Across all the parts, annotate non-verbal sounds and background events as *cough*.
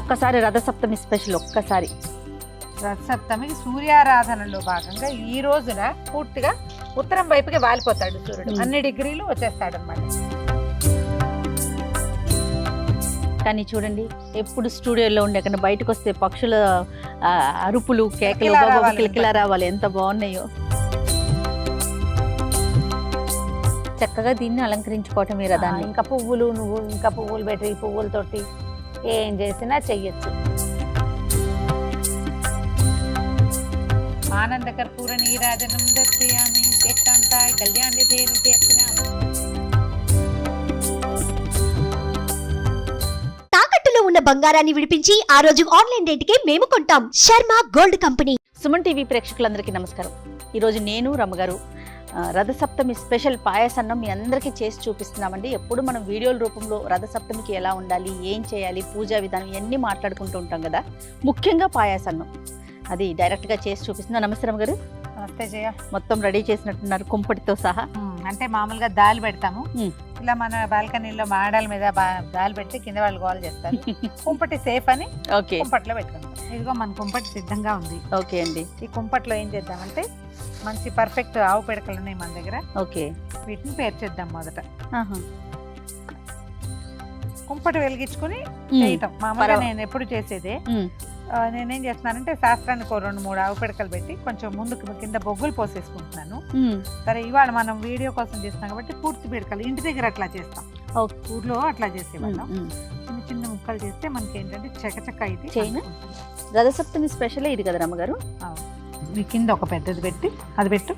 ఒక్కసారి రథసప్తమి స్పెషల్ ఒక్కసారి. రథసప్తమి సూర్యారాధనలో భాగంగా ఈ రోజున పూర్తిగా ఉత్తరం వైపుకి వాలిపోతాడు సూర్యుడు. అన్ని డిగ్రీలు వచ్చేస్తాడు అనమాట కానీ చూడండి ఎప్పుడు స్టూడియోలో ఉండే అక్కడ బయటకు వస్తే పక్షుల అరుపులు కేకలు కిలకిలా రావాలి. ఎంత బాగున్నాయో. చక్కగా దీన్ని అలంకరించుకోవటం ఈ రథాన్ని. ఇంకా పువ్వులు నువ్వు ఇంకా పువ్వులు పెట్టి పువ్వులతోటి. ఏం చేసినా చెయ్యొచ్చు. ఆనంద కర్పూర నీరాజనం దర్శయామి ఏకాంతాయ కళ్యాణి దేవి తీర్చినాము తాకట్టులో ఉన్న బంగారాన్ని విడిపించి ఆ రోజు ఆన్లైన్ రేటుకే మేము కొంటాం Sharma gold company. Suman TV ప్రేక్షకులందరికీ నమస్కారం. ఈరోజు నేను రమ్మగారు రథసప్తమి స్పెషల్ పాయసన్నం మీ అందరికీ చేసి చూపిస్తున్నామండి. ఎప్పుడు మనం వీడియోల రూపంలో రథసప్తమికి ఎలా ఉండాలి ఏం చేయాలి పూజా విధానం ఇవన్నీ మాట్లాడుకుంటూ ఉంటాం కదా. ముఖ్యంగా పాయసన్నం. అది డైరెక్ట్గా చేసి చూపిస్తున్నా నమస్తే రమ్మగారు నమస్తే జయ. మొత్తం రెడీ చేసినట్టున్నారు కుంపటితో సహా. అంటే మామూలుగా దాల్ పెడతాము. ఇలా మన బాల్కనీలో మాడాల మీద దాల్ పెడితే కింద వాళ్ళు గోల్ చేస్తారు. *laughs* కుంపటి సేఫ్ అని కుంపట్లో పెట్టుకుంటాం. ఇదిగో మన కుంపటి సిద్ధంగా ఉంది. ఓకే అండి. ఈ కుంపట్లో ఏం చేద్దామంటే మంచి పర్ఫెక్ట్ ఆవు పిడకలు ఉన్నాయి మన దగ్గర. ఓకే. వీటిని పేర్చేద్దాం మొదట. కుంపటి వెలిగించుకుని చేయటం మామూలుగా నేను ఎప్పుడు చేసేదే నేనేం చేస్తున్నానంటే శాస్త్రానికి రెండు మూడు ఆవు పిడకలు పెట్టి కొంచెం ముందుకు కింద బొగ్గులు పోసేసుకుంటున్నాను సరే ఇవాళ మనం వీడియో కోసం చేస్తున్నాం కాబట్టి పూర్తి పిడకలు ఇంటి దగ్గర అట్లా చేస్తాం. ఊర్లో అట్లా చేసేవాళ్ళం. చిన్న చిన్న ముక్కలు చేస్తే మనకి ఏంటంటే చకచక ఇది. రథసప్తమి స్పెషల్ ఇది కదా రమ్మగారు. ఈ కింద ఒక పెద్దది పెట్టి అది పెట్టు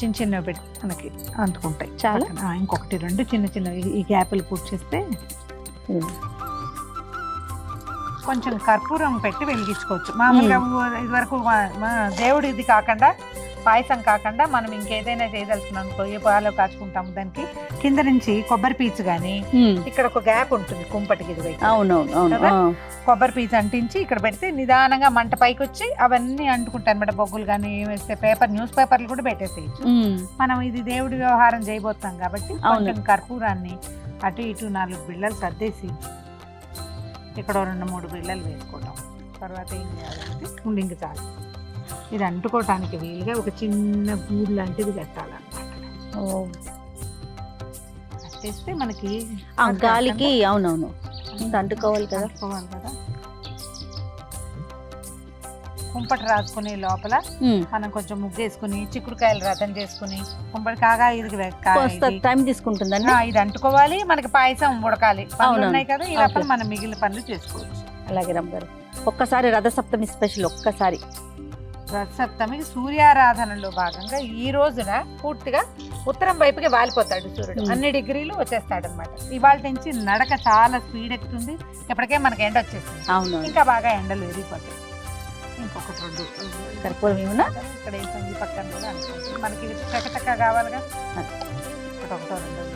చిన్న చిన్నవి పెట్టి మనకి అంటుకుంటాయి చాలా? ఇంకొకటి రెండు చిన్న చిన్నవి ఈ గ్యాపులు పూర్తి చేస్తే. కొంచెం కర్పూరం పెట్టి వెలిగించుకోవచ్చు. మామూలుగా ఇది వరకు దేవుడి ఇది కాకుండా పాయసం కాకుండా మనం ఇంకేదైనా చేయదలుచుకున్నాం అనుకో ఏ పాలు కాచుకుంటాము దానికి. కింద నుంచి కొబ్బరి పీచు ఉమ్, ఇక్కడ ఒక గ్యాప్ ఉంటుంది కుంపటికి ఇది. అవునవును. కొబ్బరి పీచు అంటించి ఇక్కడ పెడితే నిదానంగా మంట పైకి వచ్చి అవన్నీ అంటుకుంటాయి అనమాట బొగ్గులు కానీ వేస్తే పేపర్ న్యూస్ పేపర్లు కూడా పెట్టేసేయచ్చు. మనం ఇది దేవుడి వ్యవహారం చేయబోతున్నాం కాబట్టి. కొంచెం కర్పూరాన్ని అటు ఇటు నాలుగు బిళ్ళలు సర్దేసి ఇక్కడ రెండు మూడు బిళ్ళలు వేసుకోవటం. తర్వాత ఏం చేయాలంటే ఉండి ఇంక చాలు ఇది అంటుకోవటానికి వీలుగా ఒక చిన్న గూడు లాంటిది కట్టాలన్నమాట. ఓ. కట్టేస్తే మనకి ఆ గాలికి అవునవును. అంటుకోవాలి కదా. అంటుకోవాలి కదా. కుంపటి రాసుకునే లోపల. మనం కొంచెం ముగ్గేసుకుని చిక్కుడుకాయలు రథం చేసుకుని కుంపటి కాగా ఇది. టైం తీసుకుంటుందండి? ఇది అంటుకోవాలి. మనకి పాయసం ఉడకాలి. పనులు. ఉన్నాయి కదా ఈ లోపల మనం మిగిలిన పనులు చేసుకోవచ్చు. అలాగే రమ్మగారు. ఒక్కసారి రథసప్తమి స్పెషల్ ఒక్కసారి. రథసప్తమి సూర్యారాధనలో భాగంగా ఈ రోజున పూర్తిగా ఉత్తరం వైపుకి వాలిపోతాడు సూర్యుడు. అన్ని డిగ్రీలు వచ్చేస్తాడు అనమాట ఇవాళ నుంచి నడక చాలా స్పీడ్ ఎక్కుతుంది. ఇప్పటికే మనకి ఎండ అవునవును. ఇంకా బాగా ఎండలు ఎరిగిపోతాయి ఇంకొకటి రెండు. కర్పూరం ఏమన్నా ఇక్కడ వేసాం ఈ పక్కన కూడా మనకి చకచక కావాలిగా. ఇక్కడ ఒకటో రెండో.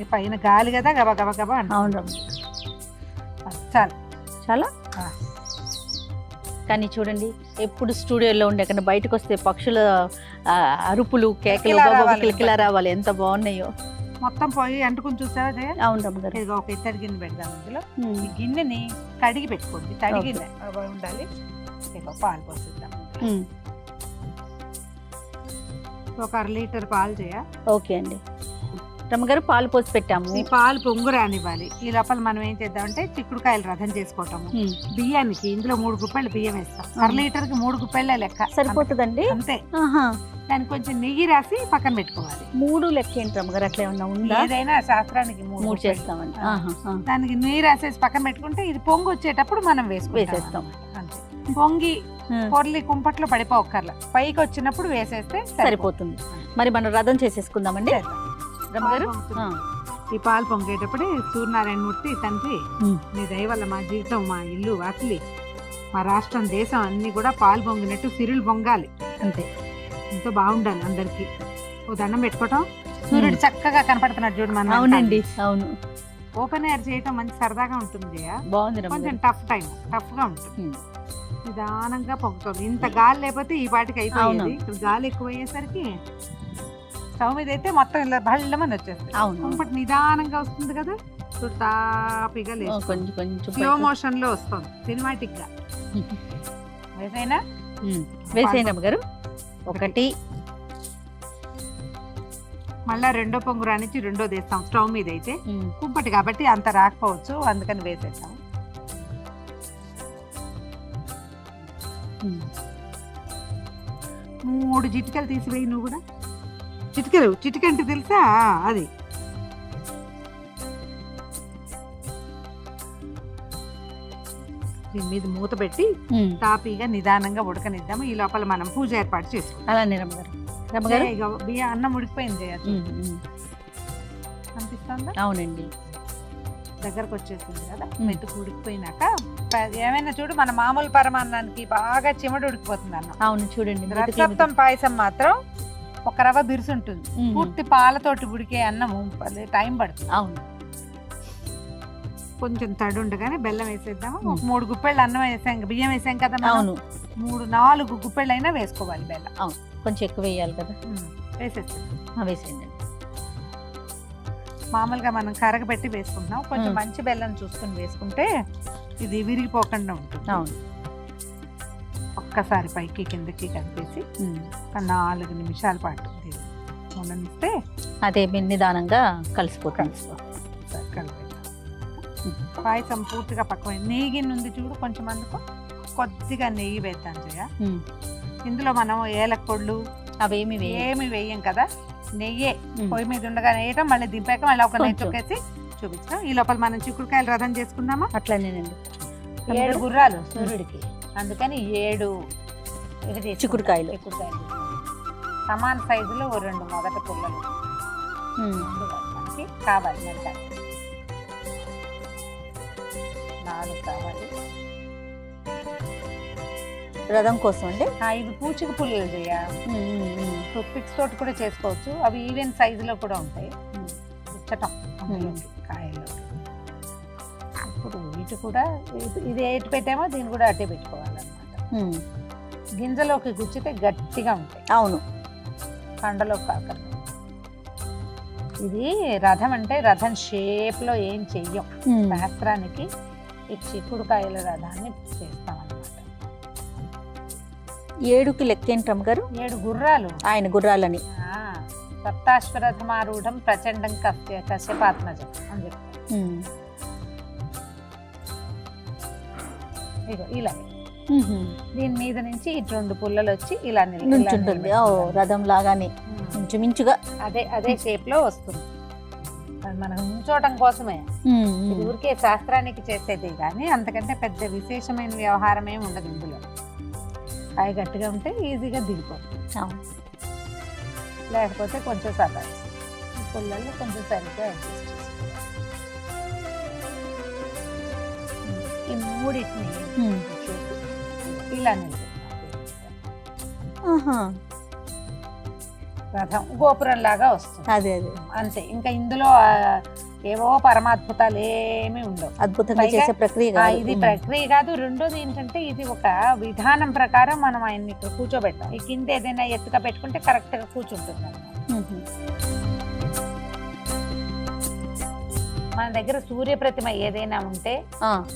ఈ పైన గాలి కదా గబ గబ గబ. అవును. చాలు. చాలా. కానీ చూడండి ఎప్పుడు స్టూడియోలో ఉండే అక్కడ బయటకు వస్తే పక్షుల అరుపులు కేకలు. కిలకిలా రావాలి. ఎంత బాగున్నాయో. మొత్తం పోయి అంటుకుని చూసావా జయ? అవును ఇదిగో ఒక ఇత్తడి గిన్నె పెడదాం ఇందులో. ఈ గిన్నెని కడిగి పెట్టుకోండి. తడి. గిన్నె ఉండాలి. ఇదిగో పాలు పోసిద్దాం. ఒక అర లీటర్ పాలు చేయ ఓకే అండి. రమ్మగారు పాలు పోసి పెట్టాము. ఈ పాలు పొంగు రానివ్వాలి. ఈ లోపల మనం ఏం చేద్దామంటే చిక్కుడుకాయలు రథం చేసుకోవటము. బియ్యానికి ఇందులో మూడు గుప్పెళ్ళు బియ్యం వేస్తాం. అర లీటర్కి మూడు గుప్పెళ్ళే లెక్క. సరిపోతుందండి? అంతే. దానికి కొంచెం నెయ్యి రాసి పక్కన పెట్టుకోవాలి. మూడు లెక్క ఏంటి రమ్మగారు అట్లా ఏమన్నా ఉందా? ఏదైనా శాస్త్రానికి మూడు. చేస్తామండి. దానికి నెయ్యి రాసేసి పక్కన పెట్టుకుంటే ఇది పొంగు వచ్చేటప్పుడు మనం వేసుకుంటాం. వేసేస్తాం. అంతే. పొంగి పొర్లి కుంపట్లో పడిపోకర్ల పైకి వచ్చినప్పుడు వేసేస్తే సరిపోతుంది. మరి మనం రథం చేసేసుకుందామండి. రమ్మగారు ఈ పాలు పొంగేటప్పుడు సూర్యనారాయణ మూర్తి తండ్రి. నీ దయ వల్ల మా జీవితం మా ఇల్లు వాకిలి మా రాష్ట్రం దేశం అన్ని కూడా పాలు పొంగినట్టు సిరులు పొంగాలి. అంతే. ఎంతో బాగుండాలి అందరికి. ఓ దండం పెట్టుకోవటం? సూర్యుడు చక్కగా కనపడుతున్నాడు చూడు మన అవునండి అవును. ఓపెన్ ఎయిర్ చేయటం మంచి సరదాగా ఉంటుంది జయ. బాగుంది కొంచెం టఫ్ టైం టఫ్గా ఉంటుంది. నిదానంగా పొంగుతుంది ఇంత గాలి లేకపోతే ఈ పాటికి అయిపోయేది. గాలి ఎక్కువ అయ్యేసరికి స్టవ్ మీద అయితే మొత్తం ఇలా బళ్ళమని వచ్చేస్తుంది అవును. ఇంకోటి నిదానంగా వస్తుంది కదా? తాపిగా లేదు కొంచెం కొంచెం స్లో మోషన్లో వస్తుంది సినిమాటిక్గా. వేసైనా? వేసేయండి అమ్మగారు ఒకటి. మళ్ళా రెండో పొంగు రానిచ్చి రెండో వేస్తాం స్టవ్ మీద అయితే కుంపటి కాబట్టి అంత రాకపోవచ్చు అందుకని వేసేస్తాం. మూడు చిటికలు తీసివేయి నువ్వు కూడా. చిటికలు? చిటికంటే తెలుసా? అది. దీని మీద మూత పెట్టి తాపీగా నిదానంగా ఉడకనిద్దాము. ఈ లోపల మనం పూజ ఏర్పాటు చేసుకుంటాం అలానే రమ్మగారు? రమ్మగారు ఇక బియ్య అన్నం ఉడికిపోయింది అనిపిస్తుందా అవునండి. దగ్గరకు వచ్చేసింది కదా. మెతుకు ఉడికిపోయినాక ఏమైనా చూడు మన మామూలు పరమాన్నానికి బాగా చిమడు ఉడికిపోతుంది అన్నం. అవును చూడండి రసప్తం పాయసం మాత్రం ఒక రవ్వ బిరుసు ఉంటుంది. ఉమ్, పూర్తి పాలతోటి ఉడికే అన్నము భలే టైం పడుతుంది. అవును. కొంచెం తడి ఉండగానే బెల్లం వేసేద్దాము. ఒక. మూడు గుప్పెళ్ళు అన్నం వేసాం బియ్యం వేసాం కదా మనం. అవును. మూడు నాలుగు గుప్పెళ్ళు అయినా వేసుకోవాలి బెల్లం. కొంచెం ఎక్కువ వేయాలి కదా. వేసేస్తాం ఆ, వేసేయండి. మామూలుగా మనం కరగబెట్టి వేసుకుంటున్నాం. కొంచెం. మంచి బెల్లం చూసుకొని వేసుకుంటే ఇది విరిగిపోకుండా ఉంటుంది. అవును. ఒక్కసారి పైకి కిందకి కలిపేసి ఉమ్. ఒక నాలుగు నిమిషాల పాటు ఉండనిస్తే అదే నిదానంగా కలిసిపోతుంది. కలిసిపో ఒకసారి కలిపేద్దాం. పాయసం పూర్తిగా పక్కన నెయ్యి ఉంది చూడు కొంచెం అందుకు కొద్దిగా నెయ్యి వేద్దాం జయ. ఇందులో మనం ఏలక పొళ్ళు అవేమి ఏమి వేయం కదా. నెయ్యే పొయ్యి మీద ఉండగా వేయటం మళ్ళీ దింపాక మళ్ళీ ఒక నెయ్యి కొంచెం. తొక్కేసి చూపించాం. ఈ లోపల మనం చిక్కుడుకాయలు రథం చేసుకుందామా? అట్లనేనండి. ఏడు గుర్రాలు. సూర్యుడికి. అందుకని ఏడు ఇది. చిక్కుడుకాయలు. చిక్కుడుకాయలు. సమాన సైజులో రెండు మొదట పుల్లలు. రెండు మనకి నాలుగు కావాలి. రథం కోసం అండి ఇవి పూచిక పుల్లలు ఉమ్. టూత్పిక్స్ తోటి కూడా చేసుకోవచ్చు. అవి ఈవెన్ సైజులో కూడా ఉంటాయి. అందులోకి, కాయల్లోకి ఇప్పుడు వీటి కూడా ఇది- ఎటు పెట్టామో దీన్ని కూడా అట్టే పెట్టుకోవాలన్నమాట. గింజలోకి గుచ్చితే గట్టిగా ఉంటాయి. అవును. కండలో కాకర ఇది రథం అంటే రథం షేప్లో ఏం చెయ్యం. శాస్త్రానికి ఈ చిక్కుడుకాయల రథాన్ని చేస్తాం అన్నమాట ఏడుకి లెక్కేంటి రమ్మగారు ఏడు గుర్రాలు. ఆయన గుర్రాలని. ఆ, సప్తాశ్వరథమారూఢం ప్రచండం కశ్య కశ్యపాత్మజం అని ఇగో ఇలా. దీని మీద నుంచి ఇటు రెండు పుల్లలు వచ్చి ఇలా నిల- ఇలా నుంచుంటుంది. ఓ నిలబెట్టుకుంటాం. రథం లాగానే. ఇంచుమించుగా. అదే అదే షేప్లో వస్తుంది. మనకు ఉంచోటం కోసమే. ఇది. ఊరికే శాస్త్రానికి చేసేది కానీ అంతకంటే పెద్ద విశేషమైన వ్యవహారం ఏమి ఉండదు ఇందులో. కాయ గట్టిగా ఉంటే ఈజీగా దిగిపోతుంది. లేకపోతే కొంచెం సదా పుల్లల్లో కొంచెం సరిగ్గా అడ్జస్ట్ ఈ మూడింటిని ఇలా నిలబెట్టాలి రథం గోపురం లాగా వస్తుంది. అదే అదే. అంతే. ఇంకా ఇందులో ఏవో పరమాద్భుతాలు ఏమీ ఉండవు. అద్భుతంగా చేసే ప్రక్రియ. ఇది ప్రక్రియ కాదు. రెండోది ఏంటంటే ఇది ఒక విధానం ప్రకారం మనం ఆయన్ని ఇక్కడ కూర్చోబెట్టాం ఈ కింద ఏదైనా ఎత్తుగా పెట్టుకుంటే కరెక్ట్గా కూర్చుంటుంది. మన దగ్గర సూర్య ప్రతిమ ఏదైనా ఉంటే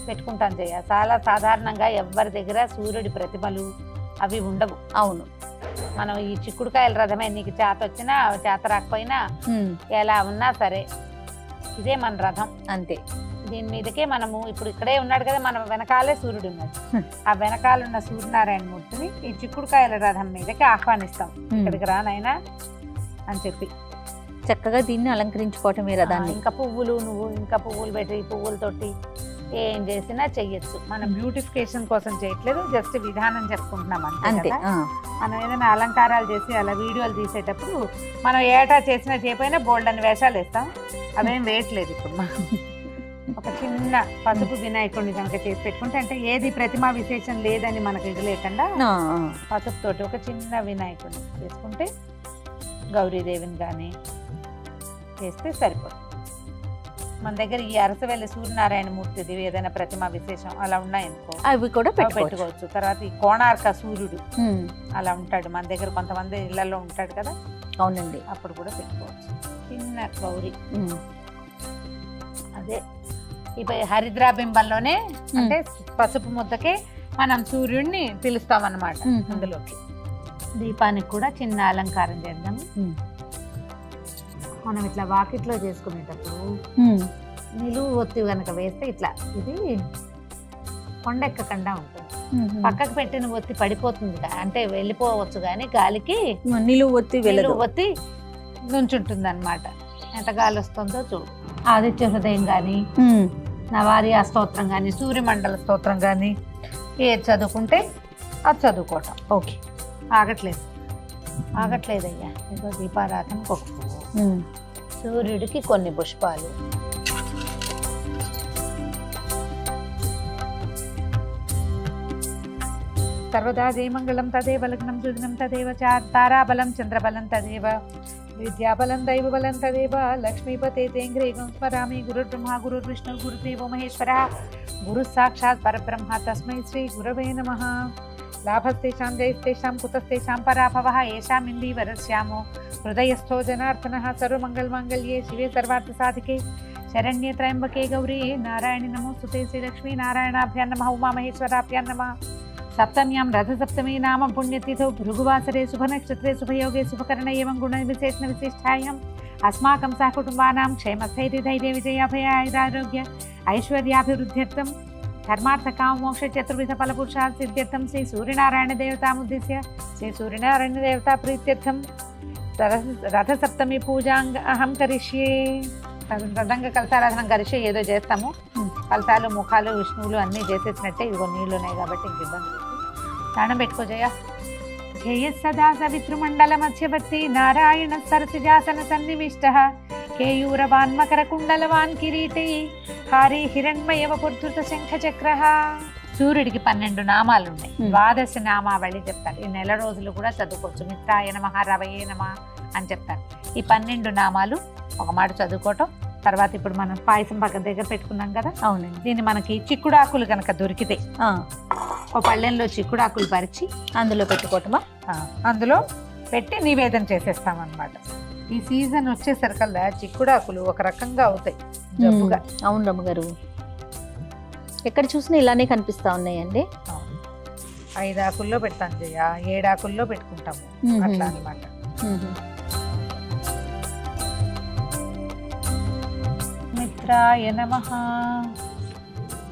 పెట్టుకుంటాం చేయ చాలా సాధారణంగా ఎవరి దగ్గర సూర్యుడి ప్రతిమలు అవి ఉండవు. అవును. మనం ఈ చిక్కుడుకాయల రథమే నీకు చేత వచ్చినా చేత రాకపోయినా ఎలా ఉన్నా సరే ఇదే మన రథం. అంతే. దీని మీదకే మనము ఇప్పుడు ఇక్కడే ఉన్నాడు కదా మన వెనకాలే సూర్యుడు ఉన్నాడు. ఆ వెనకాల ఉన్న సూర్యనారాయణ మూర్తిని ఈ చిక్కుడుకాయల రథం మీదకి ఆహ్వానిస్తాం. ఇక్కడికి రానైనా అని చెప్పి. చక్కగా దీన్ని అలంకరించుకోవటం ఈ ఆ, రథాన్ని ఇంకా పువ్వులు నువ్వు ఇంకా పువ్వులు పెట్టి పువ్వులతోటి ఏం చేసినా చెయ్యొచ్చు. మనం బ్యూటిఫికేషన్ కోసం చేయట్లేదు జస్ట్ విధానం చెప్పుకుంటున్నాం అంతే మనం ఏదైనా అలంకారాలు చేసి అలా వీడియోలు తీసేటప్పుడు మనం ఏటా చేసినా చేయకపోయినా బోల్డ్ అని వేషాలు వేస్తాం. అవేం వేయట్లేదు ఇప్పుడు మనం. ఒక చిన్న పసుపు వినాయకుడిని కనుక చేసి పెట్టుకుంటే అంటే ఏది ప్రతిమా విశేషం లేదని మనకు ఇది లేకుండా. పసుపు తోటి ఒక చిన్న వినాయకుడిని చేసుకుంటే గౌరీదేవిని కానీ చేస్తే సరిపోతుంది. మన దగ్గర ఈ అరసవెల్లి సూర్యనారాయణ మూర్తిది ఏదైనా ప్రతిమా విశేషం అలా ఉన్నాయనుకో. అవి కూడా పెట్టుకోవచ్చు. తర్వాత ఈ కోణార్క సూర్యుడు అలా ఉంటాడు. మన దగ్గర కొంతమంది ఇళ్ళలో ఉంటాడు కదా? అవునండి. అప్పుడు కూడా పెట్టుకోవచ్చు. చిన్న గౌరీ. అది. ఇప్పుడు హరిద్రా బింబంలోనే అంటే పసుపు ముద్దకే మనం సూర్యుడిని పిలుస్తాం అన్నమాట. అందులోకి. దీపానికి కూడా చిన్న అలంకారం చేద్దాం. మనం ఇట్లా వాకిట్లో చేసుకునేటప్పుడు నిలువు ఒత్తి కనుక వేస్తే ఇట్లా ఇది కొండెక్కకుండా ఉంటుంది. పక్కకు పెట్టిన ఒత్తి పడిపోతుంది అంటే వెళ్ళిపోవచ్చు కానీ గాలికి నిలువు ఒత్తి నిలువు ఒత్తి నుంచుంటుంది అనమాట ఎంత గాలి వస్తుందో చూడు. ఆదిత్య హృదయం కానీ. నవారి స్తోత్రం కానీ సూర్యమండల స్తోత్రం కానీ ఏది చదువుకుంటే అది చదువుకోవటం. ఓకే. ఆగట్లేదు. ఆగట్లేదయ్యా. ఇదో దీపారాధనకు ఒక పువ్వు. సూర్యుడికి కొన్ని పుష్పాలు. సర్వదా జయమంగళం తదేవ లగ్నం సుదినం తదేవ చ తారాబలం చంద్రబలం తదేవ విద్యాబలం దైవబలం తదేవ లక్ష్మీపతే తేంగ్రే స్మరామి గురుర్బ్రహ్మ గురుర్విష్ణు గురుదేవో మహేశ్వర గురు సాక్షాత్ పరబ్రహ్మ తస్మై శ్రీ గురవే నమ. लाभस्तेषां जयस्तेषां कुतस्तेषां पराभवः येषाम् इन्दीवरस्यामो हृदयस्थो जनार्दनः, सर्वमङ्गलमाङ्गल्ये शिवे सर्वार्थसाधिके। शरण्ये त्र्यम्बके गौरी, नारायणि नमोऽस्तु ते श्रीलक्ष्मीनारायणाभ्यां नमः उमामहेश्वराभ्यां नमः। सप्तम्यां रथसप्तमी नाम पुण्यतिथौ, भृगुवासरे शुभनक्षत्रे शुभयोगे शुभकरणे एवं गुणविशेषणविशिष्टायाम् अस्माकं सहकुटुम्बानां क्षेमस्थैर्यधैर्यविजयाभयायुरारोग्य ऐश्वर्याभिवृद्ध्यर्थं ధర్మార్థకామోక్ష చతుర్విధ ఫలపురుషా సిద్ధ్యర్థం శ్రీ సూర్యనారాయణ దేవతాముద్దేశ్య శ్రీ సూర్యనారాయణ దేవతా ప్రీత్యర్థం. రథ- రథసప్తమి పూజాంగ అహం కరిష్యే. రథంగా కలసారాధన కరిష్యే ఏదో చేస్తాము. కలసాలు ముఖాలు విష్ణువులు అన్నీ చేసేసినట్టే ఇదిగో నీళ్ళు ఉన్నాయి కాబట్టి ఇంక ఇబ్బంది. దండం పెట్టుకో జయ. జయ సదా సవితృమండల మధ్యవర్తి నారాయణ సరసిజాసన సన్నివిష్ట కేయూరవాన్ కుండలవాన్ కిరీటి హారి హిరణ్మయవ పుర్ధృత శంఖ చక్ర సూర్యుడికి పన్నెండు నామాలు ఉన్నాయి. ద్వాదశ నామావళి చెప్తారు. ఈ నెల రోజులు కూడా చదువుకోవచ్చు. మిత్రాయ నమ రవయే నమ అని చెప్తారు. ఈ పన్నెండు నామాలు ఒక మాట చదువుకోవటం తర్వాత ఇప్పుడు మనం పాయసం పక్క దగ్గర పెట్టుకున్నాం కదా? అవునండి. దీన్ని మనకి చిక్కుడాకులు కనుక దొరికితే ఒక పళ్ళెంలో చిక్కుడాకులు పరిచి అందులో పెట్టుకోవటమా? అందులో పెట్టి నివేదన చేసేస్తాం అన్నమాట ఈ సీజన్ వచ్చేసరికల్లా చిక్కుడాకులు ఒక రకంగా అవుతాయి జబ్బుగా. అవును రమ్మగారు. ఎక్కడ చూసినా ఇలానే కనిపిస్తా ఉన్నాయండి? ఐదు ఆకుల్లో పెడతాం జయ ఏడాకుల్లో పెట్టుకుంటాము. ఉమ్. అట్లా అన్నమాట. ఉమ్. మిత్రాయ నమ.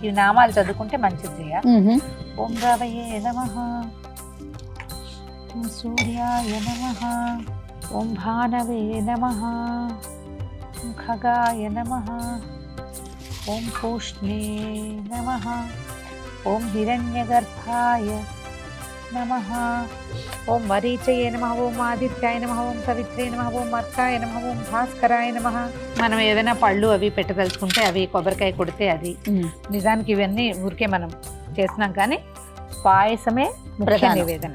ఈ నామాలు చదువుకుంటే మంచిది జయ. ఓం రవయే నమ. సూర్యాయ నమ. ఓం భానవే నమ. ఓం ఖగాయ నమ. ఓం పూష్ణే నమ. ఓం హిరణ్యగర్భాయ నమ. ఓం మరీచయే నమ. ఓం ఆదిత్యాయ నమ. ఓం సవిత్రే నమ. ఓం మర్కాయ నమ. ఓం భాస్కరాయ నమ. మనం ఏదైనా పళ్ళు అవి పెట్టదలుచుకుంటే అవి కొబ్బరికాయ కొడితే అది. నిజానికి ఇవన్నీ ఊరికే మనం చేస్తున్నాం కానీ పాయసమే ప్రధానం. నివేదన.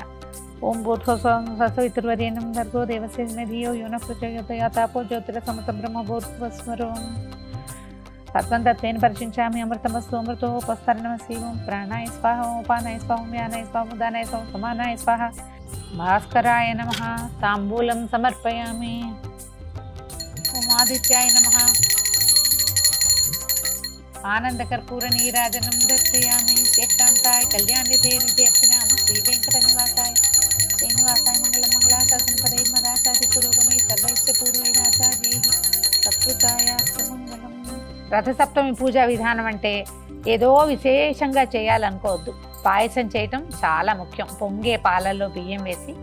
ओम भूर्ध्वस्वर्यनम भर्गो देवसेन्मधियो यो न पृथ्वया तापो ज्योतिरसमतं ब्रह्म भूर्ध्वस्वरूपम् तत्त्वं अमृतमस्तु अमृतोपस्तरणमसि ओं प्राणाय स्वाहा उपानाय स्वाहं व्यानाय स्वाहं दानाय स्वाहं समानाय स्वाहा। भास्कराय नमः, ताम्बूलं समर्पयामि। ॐ आदित्याय नमः। आनन्दकर्पूरनीराजनं दर्शयामि। शेषान्ताय श्रीवेङ्कटनिवासाय। శ్రీనివాసాయ మంగళం మంగళాశాసన పదై పురోగమై సర్వైశ్య పూర్వైరాచార్యై సత్కృతాయ రథసప్తమి పూజా విధానం అంటే ఏదో విశేషంగా చేయాలనుకోవద్దు. పాయసం చేయటం చాలా ముఖ్యం. పొంగే పాలల్లో బియ్యం వేసి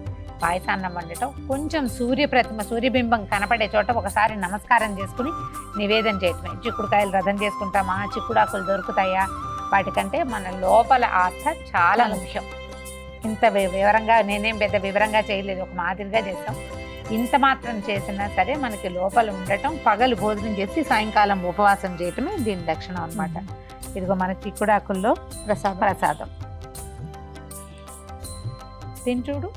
పాయసాన్నం వండటం కొంచెం సూర్యప్రతిమ సూర్యబింబం కనపడే చోట ఒకసారి నమస్కారం చేసుకుని నివేదన చేయటమే. చిక్కుడుకాయలు రథం చేసుకుంటామా? చిక్కుడాకులు దొరుకుతాయా? వాటికంటే మన లోపల ఆస్థ చాలా ముఖ్యం. ఇంత వివరంగా నేనేం పెద్ద వివరంగా చేయలేదు ఒక మాదిరిగా చేస్తాం. ఇంత మాత్రం చేసినా సరే మనకి లోపల ఉండటం పగలు భోజనం చేసి సాయంకాలం ఉపవాసం చేయటమే దీని లక్షణం అన్నమాట. ఇదిగో మన చిక్కుడాకుల్లో ప్రసాదం. ప్రసాదం. తిని చూడు.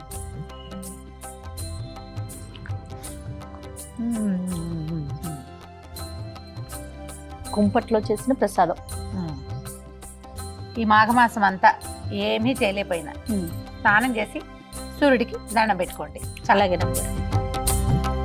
కుంపట్లో చేసిన ప్రసాదం. ఈ మాఘమాసం అంతా ఏమీ చేయలేకపోయినా. స్నానం చేసి సూర్యుడికి దండం పెట్టుకోండి. రమ్మగారు